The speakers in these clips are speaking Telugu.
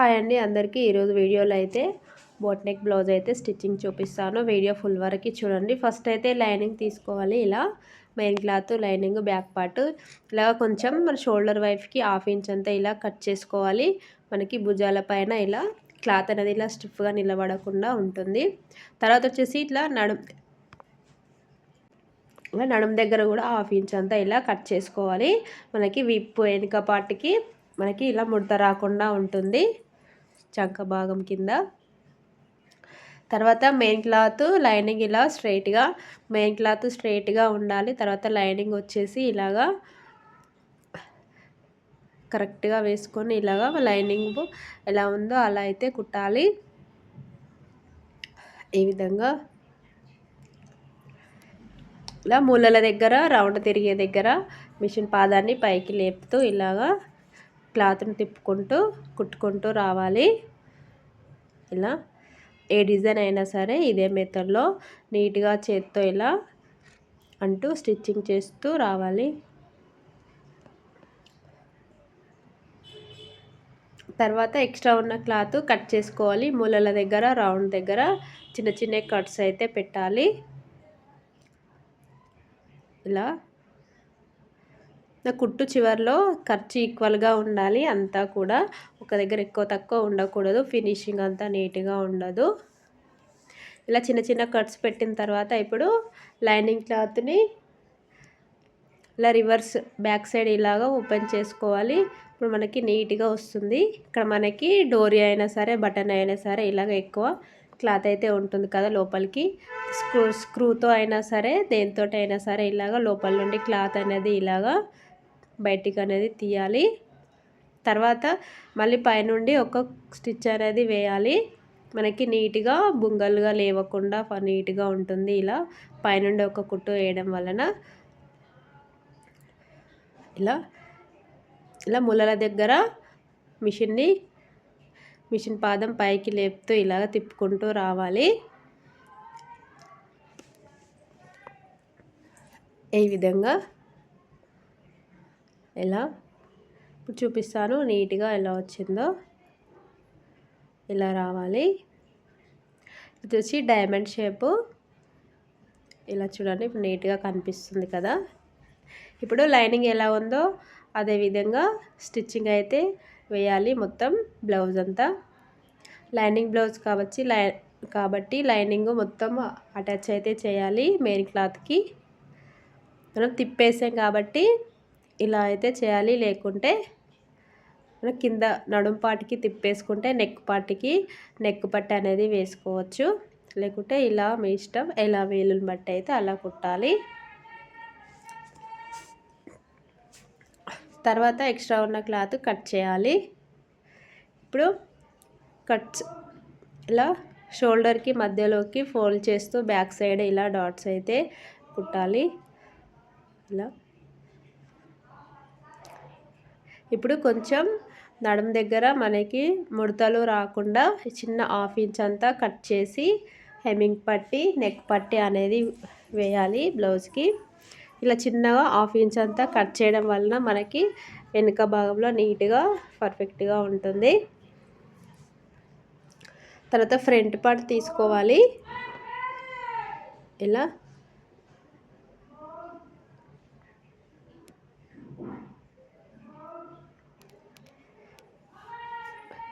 హాయ్ అండి అందరికీ. ఈరోజు వీడియోలో అయితే బోట్ నెక్ బ్లౌజ్ అయితే స్టిచ్చింగ్ చూపిస్తాను. వీడియో ఫుల్ వరకు చూడండి. ఫస్ట్ అయితే లైనింగ్ తీసుకోవాలి. ఇలా main cloth lining back part ఇలా కొంచెం మన షోల్డర్ వైఫ్కి హాఫ్ ఇంచ్ అంతా ఇలా కట్ చేసుకోవాలి. మనకి భుజాల పైన ఇలా క్లాత్ అనేది ఇలా స్టిఫ్గా నిలబడకుండా ఉంటుంది. తర్వాత వచ్చేసి ఇట్లా నడుం నడుం దగ్గర కూడా హాఫ్ ఇంచ్ అంతా ఇలా కట్ చేసుకోవాలి. మనకి విప్పు వెనుక పార్ట్కి మనకి ఇలా ముడత రాకుండా ఉంటుంది. చంక భాగం కింద. తర్వాత మెయిన్ క్లాత్ లైనింగ్ ఇలా స్ట్రైట్గా మెయిన్ క్లాత్ స్ట్రైట్గా ఉండాలి. తర్వాత లైనింగ్ వచ్చేసి ఇలాగా కరెక్ట్గా వేసుకొని ఇలాగా లైనింగ్ ఎలా ఉందో అలా అయితే కుట్టాలి. ఈ విధంగా ఇలా మూలల దగ్గర రౌండ్ తిరిగే దగ్గర మిషన్ పాదాన్ని పైకి లేపుతూ ఇలాగా క్లాత్ని తిప్పుకుంటూ కుట్టుకుంటూ రావాలి. ఇలా ఏ డిజైన్ అయినా సరే ఇదే మెథడ్లో నీట్గా చేత్తో ఇలా అంటూ స్టిచ్చింగ్ చేస్తూ రావాలి. తర్వాత ఎక్స్ట్రా ఉన్న క్లాత్ కట్ చేసుకోవాలి. మూలల దగ్గర రౌండ్ దగ్గర చిన్న చిన్న కట్స్ అయితే పెట్టాలి. ఇలా కుట్టు చివరిలో ఖర్చు ఈక్వల్గా ఉండాలి. అంతా కూడా ఒక దగ్గర ఎక్కువ తక్కువ ఉండకూడదు. ఫినిషింగ్ అంతా నీట్గా ఉండదు. ఇలా చిన్న చిన్న కట్స్ పెట్టిన తర్వాత ఇప్పుడు లైనింగ్ క్లాత్ని ఇలా రివర్స్ బ్యాక్ సైడ్ ఇలాగా ఓపెన్ చేసుకోవాలి. ఇప్పుడు మనకి నీట్గా వస్తుంది. ఇక్కడ మనకి డోరీ అయినా సరే బటన్ అయినా సరే ఇలాగ ఎక్కువ క్లాత్ అయితే ఉంటుంది కదా లోపలికి. స్క్రూ స్క్రూతో అయినా సరే దేనితోటి అయినా సరే ఇలాగ లోపల నుండి క్లాత్ అనేది ఇలాగా బయటికి అనేది తీయాలి. తర్వాత మళ్ళీ పైనుండి ఒక స్టిచ్ అనేది వేయాలి. మనకి నీట్గా బుంగలుగా లేవకుండా నీట్గా ఉంటుంది ఇలా. పైనుండి ఒక కుట్టు వేయడం వలన ఇలా. ఇలా ములల దగ్గర మిషన్ని మిషన్ పాదం పైకి లేపుతూ ఇలాగ తిప్పుకుంటూ రావాలి. ఈ విధంగా ఎలా? ఇప్పుడు చూపిస్తాను నీట్గా ఎలా వచ్చిందో. ఇలా రావాలి? ఇది వచ్చి డైమండ్ షేపు. ఇలా చూడండి ఇప్పుడు నీట్గా కనిపిస్తుంది కదా. ఇప్పుడు లైనింగ్ ఎలా ఉందో అదేవిధంగా స్టిచ్చింగ్ అయితే వేయాలి మొత్తం బ్లౌజ్ అంతా. లైనింగ్ బ్లౌజ్ కాబట్టి లై కాబట్టి లైనింగ్ మొత్తం అటాచ్ అయితే చేయాలి మెయిన్ క్లాత్కి. మనం తిప్పేసాం కాబట్టి ఇలా అయితే చేయాలి. లేకుంటే కింద నడుం పాటికి తిప్పేసుకుంటే నెక్ పాటికి నెక్ పట్టి అనేది వేసుకోవచ్చు. లేకుంటే ఇలా మీ ఇష్టం ఎలా వేలుని బట్టి అయితే అలా కుట్టాలి. తర్వాత ఎక్స్ట్రా ఉన్న క్లాత్ కట్ చేయాలి. ఇప్పుడు కట్స్ ఇలా షోల్డర్కి మధ్యలోకి ఫోల్డ్ చేస్తూ బ్యాక్ సైడ్ ఇలా డాట్స్ అయితే కుట్టాలి. ఇలా ఇప్పుడు కొంచెం నడుం దగ్గర మనకి ముడతలు రాకుండా చిన్న హాఫ్ ఇంచ్ అంతా కట్ చేసి హెమ్మింగ్ పట్టి నెక్ పట్టి అనేది వేయాలి బ్లౌజ్కి. ఇలా చిన్నగా హాఫ్ ఇంచ్ అంతా కట్ చేయడం వలన మనకి వెనుక భాగంలో నీట్గా పర్ఫెక్ట్గా ఉంటుంది. తర్వాత ఫ్రంట్ పార్ట్ తీసుకోవాలి. ఇలా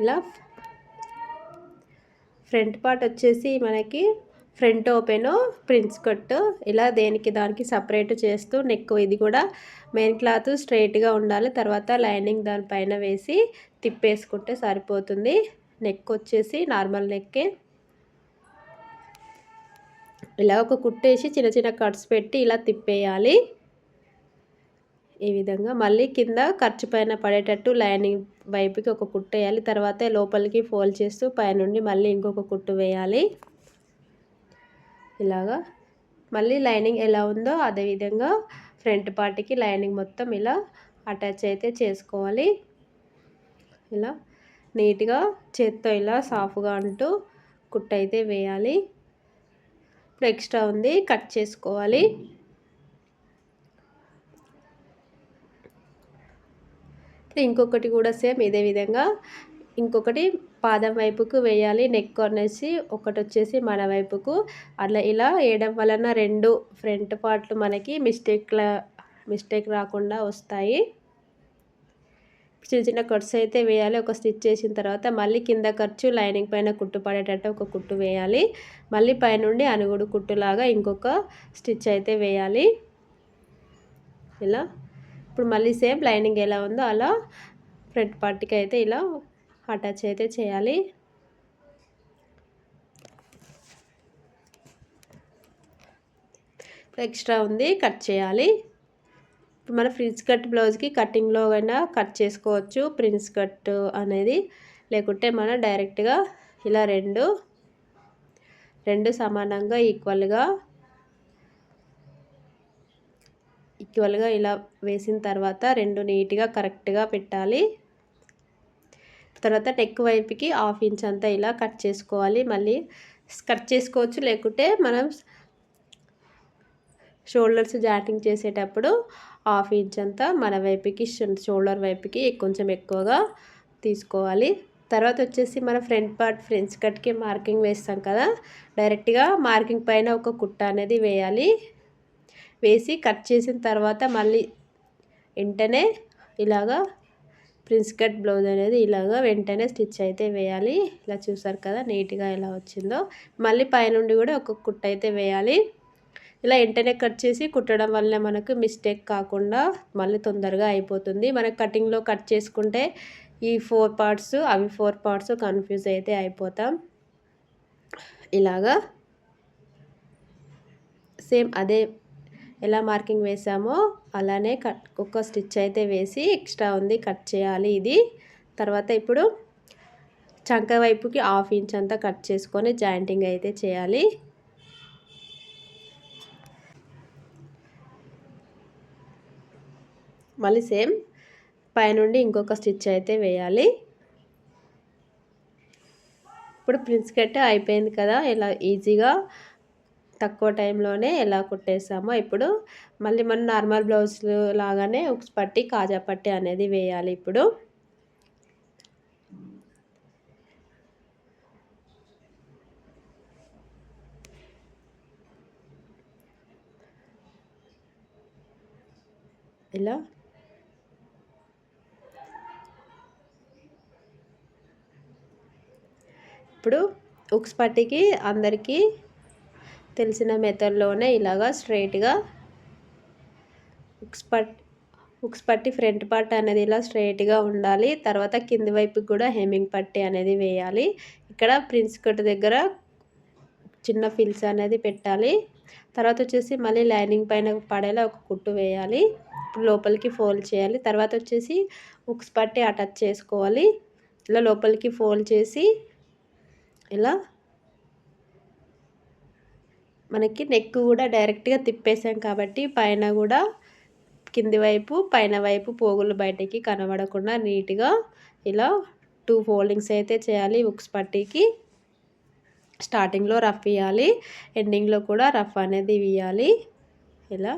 ఇలా ఫ్రంట్ పార్ట్ వచ్చేసి మనకి ఫ్రంట్ ఓపెను ప్రిన్స్ కట్. ఇలా దేనికి దానికి సపరేట్ చేస్తూ నెక్ ఇది కూడా మెయిన్ క్లాత్ స్ట్రైట్గా ఉండాలి. తర్వాత లైనింగ్ దానిపైన వేసి తిప్పేసుకుంటే సరిపోతుంది. నెక్ వచ్చేసి నార్మల్ నెక్కే ఇలా ఒక కుట్టేసి చిన్న చిన్న కట్స్ పెట్టి ఇలా తిప్పేయాలి. ఈ విధంగా. మళ్ళీ కింద ఖర్చు పైన పడేటట్టు లైనింగ్ వైపుకి ఒక కుట్టు వేయాలి. తర్వాత లోపలికి ఫోల్డ్ చేస్తూ పైనుండి మళ్ళీ ఇంకొక కుట్టు వేయాలి. ఇలాగా. మళ్ళీ లైనింగ్ ఎలా ఉందో అదేవిధంగా ఫ్రంట్ పార్ట్కి లైనింగ్ మొత్తం ఇలా అటాచ్ అయితే చేసుకోవాలి. ఇలా నీట్గా చేత్తో ఇలా సాఫ్గా అంటూ కుట్టు అయితే వేయాలి. ఇప్పుడు ఎక్స్ట్రా ఉంది కట్ చేసుకోవాలి. ఇంకొకటి కూడా సేమ్ ఇదే విధంగా ఇంకొకటి పాదం వైపుకు వేయాలి నెక్ అనేసి ఒకటి వచ్చేసి మన వైపుకు. అలా ఇలా వేయడం వలన రెండు ఫ్రంట్ పార్ట్లు మనకి మిస్టేక్ల మిస్టేక్ రాకుండా వస్తాయి. చిన్న చిన్న కట్స్ అయితే వేయాలి ఒక స్టిచ్ చేసిన తర్వాత మళ్ళీ కింద ఖర్చు లైనింగ్ పైన కుట్టు పడేటట్టు ఒక కుట్టు వేయాలి. మళ్ళీ పైనుండి అనుగుడు కుట్టులాగా ఇంకొక స్టిచ్ అయితే వేయాలి. ఇలా ఇప్పుడు మళ్ళీ సేమ్ లైనింగ్ ఎలా ఉందో అలా ఫ్రంట్ పార్ట్కి అయితే ఇలా అటాచ్ అయితే చేయాలి. ఎక్స్ట్రా ఉంది కట్ చేయాలి. ఇప్పుడు మన ఫ్రిన్స్ కట్ బ్లౌజ్కి కటింగ్లో అయినా కట్ చేసుకోవచ్చు ప్రిన్స్ కట్ అనేది. లేకుంటే మనం డైరెక్ట్గా ఇలా రెండు రెండు సమానంగా ఈక్వల్గా ఈక్వల్గా ఇలా వేసిన తర్వాత రెండు నీట్గా కరెక్ట్గా పెట్టాలి. తర్వాత నెక్ వైపుకి హాఫ్ ఇంచ్ అంతా ఇలా కట్ చేసుకోవాలి. మళ్ళీ కట్ చేసుకోవచ్చు. లేకుంటే మనం షోల్డర్స్ జాటింగ్ చేసేటప్పుడు హాఫ్ ఇంచ్ అంతా మన వైపుకి షోల్డర్ వైపుకి కొంచెం ఎక్కువగా తీసుకోవాలి. తర్వాత వచ్చేసి మన ఫ్రంట్ పార్ట్ ఫ్రెండ్స్ కట్కి మార్కింగ్ వేస్తాం కదా. డైరెక్ట్గా మార్కింగ్ పైన ఒక కుట్ట అనేది వేయాలి. వేసి కట్ చేసిన తర్వాత మళ్ళీ వెంటనే ఇలాగా ప్రిన్స్ కట్ బ్లౌజ్ అనేది ఇలాగా వెంటనే స్టిచ్ అయితే వేయాలి. ఇలా చూసారు కదా నీట్గా ఎలా వచ్చిందో. మళ్ళీ పైనుండి కూడా ఒక కుట్ట అయితే వేయాలి. ఇలా వెంటనే కట్ చేసి కుట్టడం వల్ల మనకు మిస్టేక్ కాకుండా మళ్ళీ తొందరగా అయిపోతుంది. మన కటింగ్లో కట్ చేసుకుంటే ఈ ఫోర్ పార్ట్స్ అవి ఫోర్ పార్ట్స్ కన్ఫ్యూజ్ అయితే అయిపోతాం. ఇలాగా సేమ్ అదే ఎలా మార్కింగ్ వేసామో అలానే కట్ ఒక్క స్టిచ్ అయితే వేసి ఎక్స్ట్రా ఉంది కట్ చేయాలి ఇది. తర్వాత ఇప్పుడు చంక వైపుకి హాఫ్ ఇంచ్ అంతా కట్ చేసుకొని జాయింటింగ్ అయితే చేయాలి. మళ్ళీ సేమ్ పైనుండి ఇంకొక స్టిచ్ అయితే వేయాలి. ఇప్పుడు ప్రిన్స్ కట్ అయిపోయింది కదా ఇలా ఈజీగా తక్కువ టైంలోనే ఎలా కుట్టేసామో ఇప్పుడు మళ్ళీ మనం నార్మల్ బ్లౌజ్ లాగానే ఉక్స్ పట్టి కాజా పట్టి అనేది వేయాలి ఇప్పుడు. ఇలా. ఇప్పుడు ఉక్స్ పట్టికి అందరికీ తెలిసిన మెథడ్లోనే ఇలాగా స్ట్రైట్గా ఉక్స్ పట్ ఉక్స్ పట్టి ఫ్రంట్ పార్ట్ అనేది ఇలా స్ట్రైట్గా ఉండాలి. తర్వాత కింది వైపుకి కూడా హెమ్మింగ్ పట్టి అనేది వేయాలి. ఇక్కడ ప్రిన్స్ కట్ దగ్గర చిన్న ఫిల్స్ అనేది పెట్టాలి. తర్వాత వచ్చేసి మళ్ళీ లైనింగ్ పైన పడేలా ఒక కుట్టు వేయాలి. లోపలికి ఫోల్డ్ చేయాలి. తర్వాత వచ్చేసి ఉక్స్ పట్టి అటాచ్ చేసుకోవాలి. ఇలా లోపలికి ఫోల్డ్ చేసి ఇలా మనకి నెక్ కూడా డైరెక్ట్గా తిప్పేసాం కాబట్టి పైన కూడా కింది వైపు పైన వైపు పోగులు బయటికి కనబడకుండా నీట్గా ఇలా టూ ఫోల్డింగ్స్ అయితే చేయాలి. ఉక్స్ పట్టీకి స్టార్టింగ్లో రఫ్ ఇవ్వాలి ఎండింగ్లో కూడా రఫ్ అనేది ఇవ్వాలి ఇలా.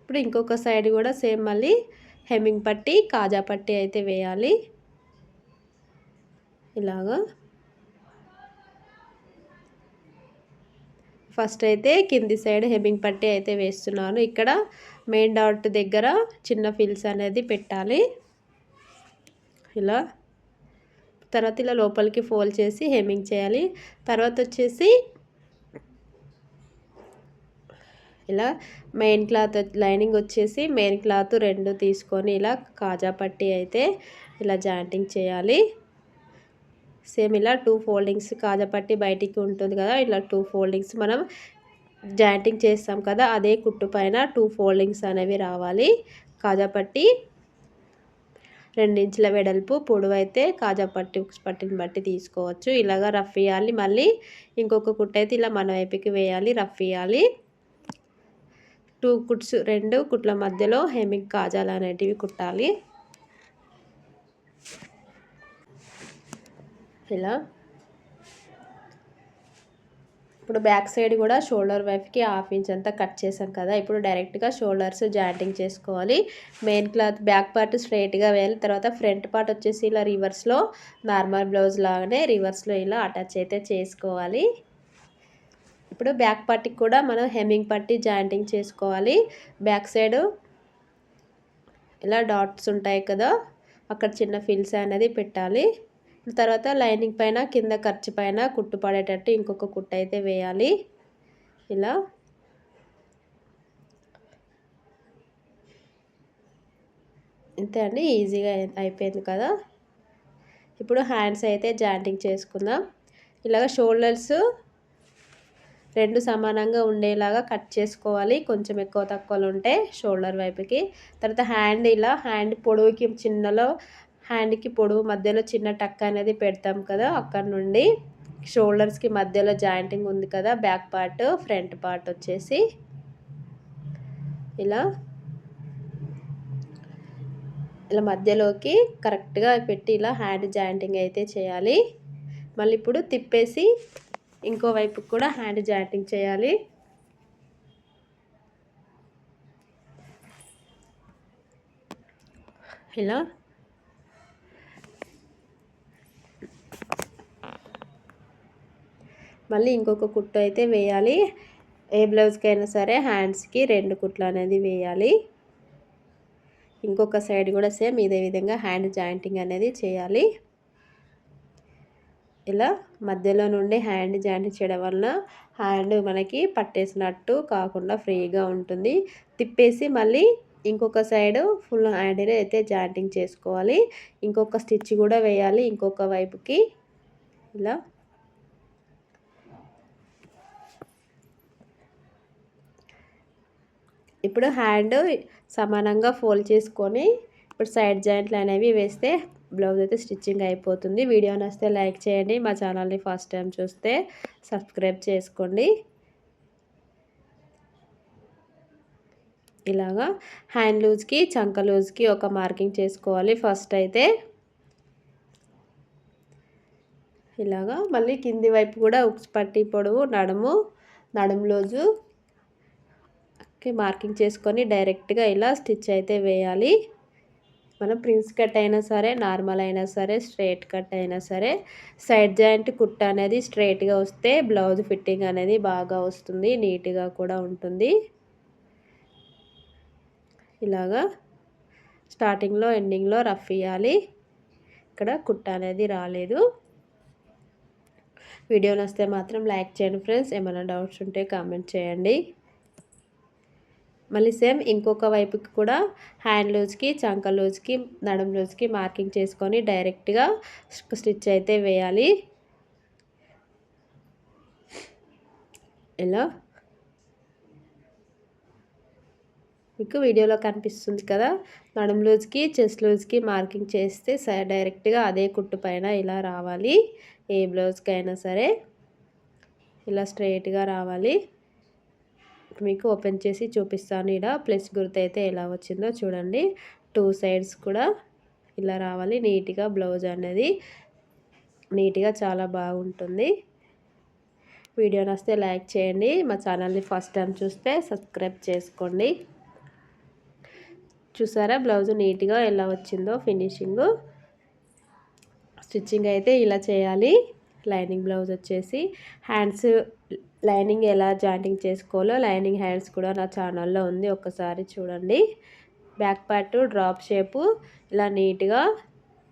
ఇప్పుడు ఇంకొక సైడ్ కూడా సేమ్ మళ్ళీ హెమ్మింగ్ పట్టి కాజా పట్టి అయితే వేయాలి. ఇలాగా. ఫస్ట్ అయితే కింది సైడ్ హెమ్మింగ్ పట్టి అయితే వేస్తున్నాను. ఇక్కడ మెయిన్ డాట్ దగ్గర చిన్న ఫిల్స్ అనేది పెట్టాలి. ఇలా. తర్వాత ఇలా లోపలికి ఫోల్డ్ చేసి హెమ్మింగ్ చేయాలి. తర్వాత వచ్చేసి ఇలా మెయిన్ క్లాత్ లైనింగ్ వచ్చేసి మెయిన్ క్లాత్ రెండు తీసుకొని ఇలా కాజా పట్టి అయితే ఇలా జాయింటింగ్ చేయాలి. సేమ్ ఇలా టూ ఫోల్డింగ్స్ కాజపట్టి బయటికి ఉంటుంది కదా ఇలా టూ ఫోల్డింగ్స్ మనం జాయింటింగ్ చేస్తాం కదా అదే కుట్టు పైన టూ ఫోల్డింగ్స్ అనేవి రావాలి. కాజాపట్టి రెండించుల వెడల్పు పొడవైతే అయితే కాజా పట్టి పట్టిని బట్టి తీసుకోవచ్చు. ఇలాగా రఫ్ ఇవ్వాలి మళ్ళీ ఇంకొక కుట్టు అయితే ఇలా మన వైపుకి వేయాలి రఫ్ ఇవ్వాలి టూ కుట్స్ రెండు కుట్ల మధ్యలో హెమింగ్ కాజాలు అనేటివి కుట్టాలి. ఇలా. ఇప్పుడు బ్యాక్ సైడ్ కూడా షోల్డర్ వైపుకి హాఫ్ ఇంచ్ అంతా కట్ చేసాం కదా. ఇప్పుడు డైరెక్ట్గా షోల్డర్స్ జాయింటింగ్ చేసుకోవాలి. మెయిన్ క్లాత్ బ్యాక్ పార్ట్ స్ట్రైట్గా వేయాలి. తర్వాత ఫ్రంట్ పార్ట్ వచ్చేసి ఇలా రివర్స్లో నార్మల్ బ్లౌజ్ లాగానే రివర్స్లో ఇలా అటాచ్ అయితే చేసుకోవాలి. ఇప్పుడు బ్యాక్ పార్ట్కి కూడా మనం హెమ్మింగ్ పట్టి జాయింటింగ్ చేసుకోవాలి. బ్యాక్ సైడ్ ఇలా డాట్స్ ఉంటాయి కదా. అక్కడ చిన్న ఫిల్స్ అనేది పెట్టాలి. తర్వాత లైనింగ్ పైన కింద ఖర్చు పైన కుట్టు పడేటట్టు ఇంకొక కుట్టు అయితే వేయాలి. ఇలా. అంతే అండి ఈజీగా అయిపోయింది కదా. ఇప్పుడు హ్యాండ్స్ అయితే జాయింటింగ్ చేసుకుందాం. ఇలాగ షోల్డర్స్ రెండు సమానంగా ఉండేలాగా కట్ చేసుకోవాలి. కొంచెం ఎక్కువ తక్కువలు ఉంటే షోల్డర్ వైపుకి. తర్వాత హ్యాండ్ ఇలా హ్యాండ్ పొడవుకి చిన్నలో హ్యాండ్కి పొడవు మధ్యలో చిన్న టక్ అనేది పెడతాం కదా అక్కడ నుండి. షోల్డర్స్కి మధ్యలో జాయింటింగ్ ఉంది కదా బ్యాక్ పార్ట్ ఫ్రంట్ పార్ట్ వచ్చేసి. ఇలా. ఇలా మధ్యలోకి కరెక్ట్గా పెట్టి ఇలా హ్యాండ్ జాయింటింగ్ అయితే చేయాలి. మళ్ళీ ఇప్పుడు తిప్పేసి ఇంకోవైపు కూడా హ్యాండ్ జాయింటింగ్ చేయాలి. ఇలా. మళ్ళీ ఇంకొక కుట్టు అయితే వేయాలి. ఏ బ్లౌజ్కి అయినా సరే హ్యాండ్స్కి రెండు కుట్లు అనేది వేయాలి. ఇంకొక సైడ్ కూడా సేమ్ ఇదే విధంగా హ్యాండ్ జాయింటింగ్ అనేది చేయాలి. ఇలా మధ్యలో నుండి హ్యాండ్ జాయింటింగ్ చేయడం వలన హ్యాండ్ మనకి పట్టేసినట్టు కాకుండా ఫ్రీగా ఉంటుంది. తిప్పేసి మళ్ళీ ఇంకొక సైడ్ ఫుల్ హ్యాండ్ని అయితే జాయింటింగ్ చేసుకోవాలి. ఇంకొక స్టిచ్ కూడా వేయాలి ఇంకొక వైపుకి. ఇలా ఇప్పుడు హ్యాండ్ సమానంగా ఫోల్డ్ చేసుకొని ఇప్పుడు సైడ్ జాయింట్లు అనేవి వేస్తే బ్లౌజ్ అయితే స్టిచ్చింగ్ అయిపోతుంది. వీడియో నచ్చితే లైక్ చేయండి. మా ఛానల్ని ఫస్ట్ టైం చూస్తే సబ్స్క్రైబ్ చేసుకోండి. ఇలాగా హ్యాండ్ లూజ్కి చంక లూజ్కి ఒక మార్కింగ్ చేసుకోవాలి ఫస్ట్ అయితే. ఇలాగా మళ్ళీ కింది వైపు కూడా ఉక్స్ పట్టి పొడవు నడుము నడుము లూజు మార్కింగ్ చేసుకొని డైరెక్ట్గా ఇలా స్టిచ్ అయితే వేయాలి. మనం ప్రిన్స్ కట్ అయినా సరే నార్మల్ అయినా సరే స్ట్రైట్ కట్ అయినా సరే సైడ్ జాయింట్ కుట్ట అనేది స్ట్రైట్గా వస్తే బ్లౌజ్ ఫిట్టింగ్ అనేది బాగా వస్తుంది నీట్గా కూడా ఉంటుంది. ఇలాగా స్టార్టింగ్లో ఎండింగ్లో రఫ్ ఇవ్వాలి ఇక్కడ కుట్ట అనేది రాలేదు. వీడియో నస్తే మాత్రం లైక్ చేయండి ఫ్రెండ్స్. ఏమైనా డౌట్స్ ఉంటే కామెంట్ చేయండి. మళ్ళీ సేమ్ ఇంకొక వైపుకి కూడా హ్యాండ్ లూజ్కి చంక లూజ్కి నడుం లూజ్కి మార్కింగ్ చేసుకొని డైరెక్ట్గా స్టిచ్ అయితే వేయాలి. ఇలా మీకు వీడియోలో కనిపిస్తుంది కదా నడుం లూజ్కి చెస్ట్ లూజ్కి మార్కింగ్ చేస్తే డైరెక్ట్గా అదే కుట్టు పైన ఇలా రావాలి. ఏ బ్లౌజ్కి అయినా సరే ఇలా స్ట్రైట్గా రావాలి. మీకు ఓపెన్ చేసి చూపిస్తాను. ఇక్కడ ప్లస్ గుర్తు అయితే ఎలా వచ్చిందో చూడండి. టూ సైడ్స్ కూడా ఇలా రావాలి. నీట్గా బ్లౌజ్ అనేది నీట్గా చాలా బాగుంటుంది. వీడియో నస్తే లైక్ చేయండి. మా ఛానల్ని ఫస్ట్ టైం చూస్తే సబ్స్క్రైబ్ చేసుకోండి. చూసారా? బ్లౌజ్ నీట్గా ఎలా వచ్చిందో ఫినిషింగ్. స్టిచ్చింగ్ అయితే ఇలా చేయాలి. లైనింగ్ బ్లౌజ్ వచ్చేసి హ్యాండ్స్ లైనింగ్ ఎలా జాయింటింగ్ చేసుకోవాలో లైనింగ్ హ్యాండ్స్ కూడా నా ఛానల్లో ఉంది ఒకసారి చూడండి. బ్యాక్ పార్ట్ డ్రాప్ షేపు ఇలా నీట్గా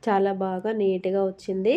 చాలా బాగా నీట్గా వచ్చింది.